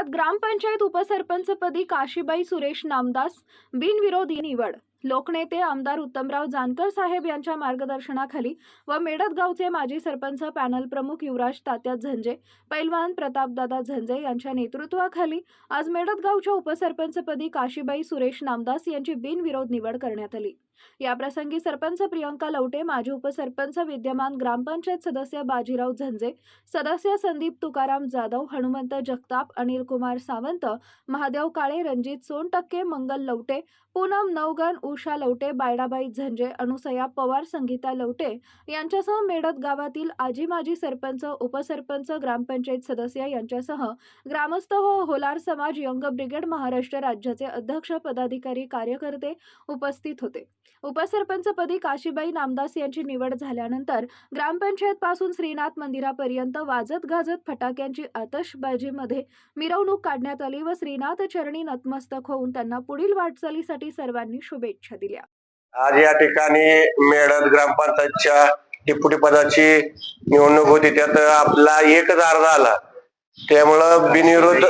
जिल्ह्यात ग्रामपंचायत उपसरपंचपदी काशीबाई सुरेश नामदास बिनविरोधी निवड. लोकनेते आमदार उत्तमराव जानकर साहेब यांच्या मार्गदर्शनाखाली व मेडत गावचे माजी सरपंच पॅनल प्रमुख युवराज तात्या झंजे पैलवान प्रतापदादा झंजे यांच्या नेतृत्वाखाली आज मेडत गावच्या उपसरपंचपदी काशीबाई सुरेश नामदास यांची बिनविरोध निवड करण्यात आली. याप्रसंगी सरपंच प्रियंका लवटे माजी उपसरपंच विद्यमान ग्रामपंचायत सदस्य बाजीराव झंजे सदस्य संदीप तुकाराम जाधव हनुमंत जगताप अनिल कुमार सावंत महादेव काळे रणजित सोनटक्के मंगल लवटे पूनम नवगण उषा लवटे बायडाबाई झंजे अनुसया पवार संगीता लवटे यांच्यासह मेडत गावातील आजी माजी सरपंच उपसरपंच ग्रामपंचायत सदस्य यांच्यासह ग्रामस्थ हो होलार समाज यंग ब्रिगेड महाराष्ट्र राज्याचे अध्यक्ष पदाधिकारी कार्यकर्ते उपस्थित होते. उपसरपंचपदी काशीबाई नामदास यांची निवड झाल्यानंतर ग्रामपंचायत पासून श्रीनाथ मंदिरापर्यंत वाजत गाजत फटाक्यांची आतषबाजीमध्ये मिरवणूक काढण्यात आली व श्रीनाथ चरणी नतमस्तक होऊन त्यांना पुढील वाटचालीसाठी सर्वांनी शुभेच्छा दिल्या. आज या ठिकाणी मेळत ग्रामपंचायतच्या डेप्युटी पदाची निवडणूक होती. त्यात आपला एकच अर्ज आला. त्यामुळं बिनविरोध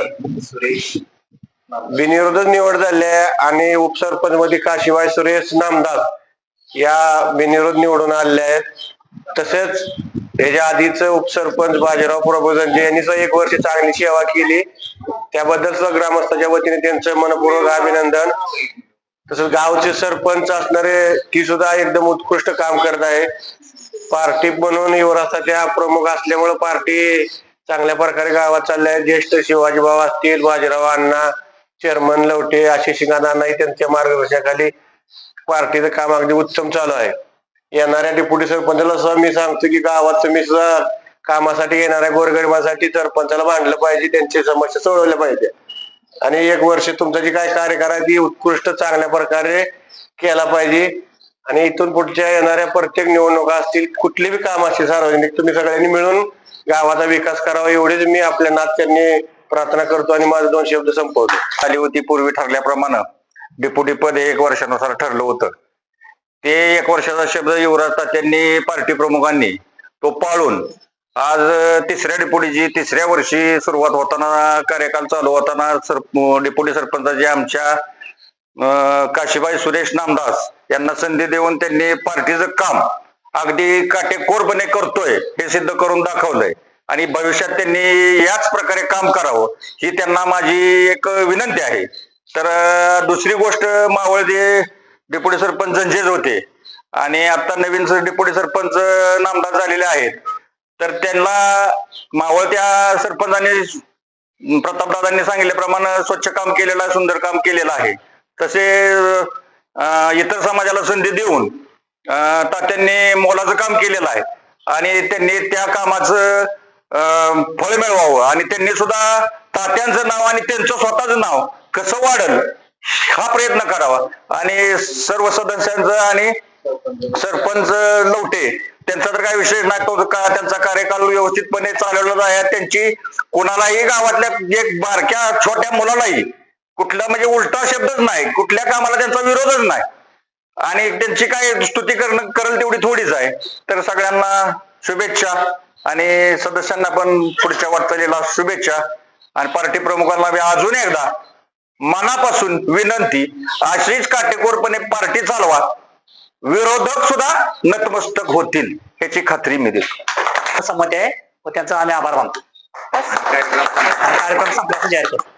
बिनविरोधच निवड झाली आहे आणि उपसरपंच मध्ये काशीबाई सुरेश नामदास या बिनविरोध निवडून आलेल्या आहेत. तसेच याच्या आधीच उपसरपंच बाजीराव प्रभूजनचे यांनी एक वर्ष चांगली सेवा केली. त्याबद्दल सुद्धा ग्रामस्थांच्या वतीने त्यांचं मनपूर्वक अभिनंदन. तसंच गावचे सरपंच असणारे ती सुद्धा एकदम उत्कृष्ट काम करत आहे. पार्टी म्हणून युवराष्ट्राच्या प्रमुख असल्यामुळे पार्टी चांगल्या प्रकारे गावात चालल्या आहे ज्येष्ठ शिवाजी भाऊ असतील बाजीराव अण्णा चेअरमन लवटे आशिष नानाही त्यांच्या मार्गदर्शनाखाली पार्टीचं काम अगदी उत्तम चालू आहे. येणाऱ्या डिप्युटी सरपंचाला सह मी सांगतो की गावात तुम्ही सुद्धा कामासाठी येणाऱ्या गोरगरिबांसाठी सरपंचाला मांडलं पाहिजे त्यांची समस्या सोडवल्या पाहिजे. आणि एक वर्ष तुमचा जी काय कार्य आहे ती उत्कृष्ट चांगल्या प्रकारे केला पाहिजे. आणि इथून पुढच्या येणाऱ्या प्रत्येक निवडणुका असतील कुठली बी काम असतील सार्वजनिक तुम्ही सगळ्यांनी मिळून गावाचा विकास करावा एवढेच मी आपल्या नात्यांनी प्रार्थना करतो आणि माझे दोन शब्द संपवतो. आली होती पूर्वी ठरल्याप्रमाणे. डेप्युटी पद हे एक वर्षानुसार ठरलं होतं. ते एक वर्षाचा शब्द युवराज तात्यांनी पार्टी प्रमुखांनी तो पाळून आज तिसऱ्या डेप्युटीची तिसऱ्या वर्षी सुरुवात होताना कार्यकाल चालू होताना सर डेप्युटी सरपंचाचे आमच्या काशीबाई सुरेश नामदास यांना संधी देऊन त्यांनी पार्टीचं काम अगदी काटेकोरपणे करतोय हे सिद्ध करून दाखवलंय. आणि भविष्यात त्यांनी याच प्रकारे काम करावं ही त्यांना माझी एक विनंती आहे. तर दुसरी गोष्ट मावळ जे डेप्युटी सरपंच जंजेज होते आणि आता नवीन सर- डेप्युटी सरपंच नामदार झालेले आहेत तर त्यांना मावळत्या सरपंचांनी सरपंचाने प्रतापदादांनी सांगितल्याप्रमाणे स्वच्छ काम केलेलं आहे सुंदर काम केलेलं आहे. तसे इतर समाजाला संधी देऊन अं, तात्यांनी मोलाचं काम केलेलं आहे. आणि त्यांनी त्या कामाचं फळ मिळवावं आणि त्यांनी सुद्धा तात्यांचं नाव आणि त्यांचं स्वतःचं नाव कसं वाढल हा प्रयत्न करावा. आणि सर्व सदस्यांचं आणि सरपंच लवटे त्यांचा तर काय विशेष नाही. का त्यांचा कार्यकाल व्यवस्थितपणे चालवला आहे त्यांची कोणालाही गावातल्या एक बारक्या छोट्या मुलालाही कुठला म्हणजे उलटा शब्दच नाही. कुठल्या कामाला त्यांचा विरोधच नाही. आणि त्यांची काय स्तुती करणं करेल तेवढी थोडीच आहे. तर सगळ्यांना शुभेच्छा. आणि सदस्यांना पण पुढच्या वाटचालीला शुभेच्छा. आणि पार्टी प्रमुखांना अजून एकदा मनापासून विनंती अशीच काटेकोरपणे पार्टी चालवा. विरोधक सुद्धा नतमस्तक होतील याची खात्री मी देतो. संमती आहे. व त्यांचा आम्ही आभार मानतो. कार्यक्रम संपल्याचं जाहीर करतो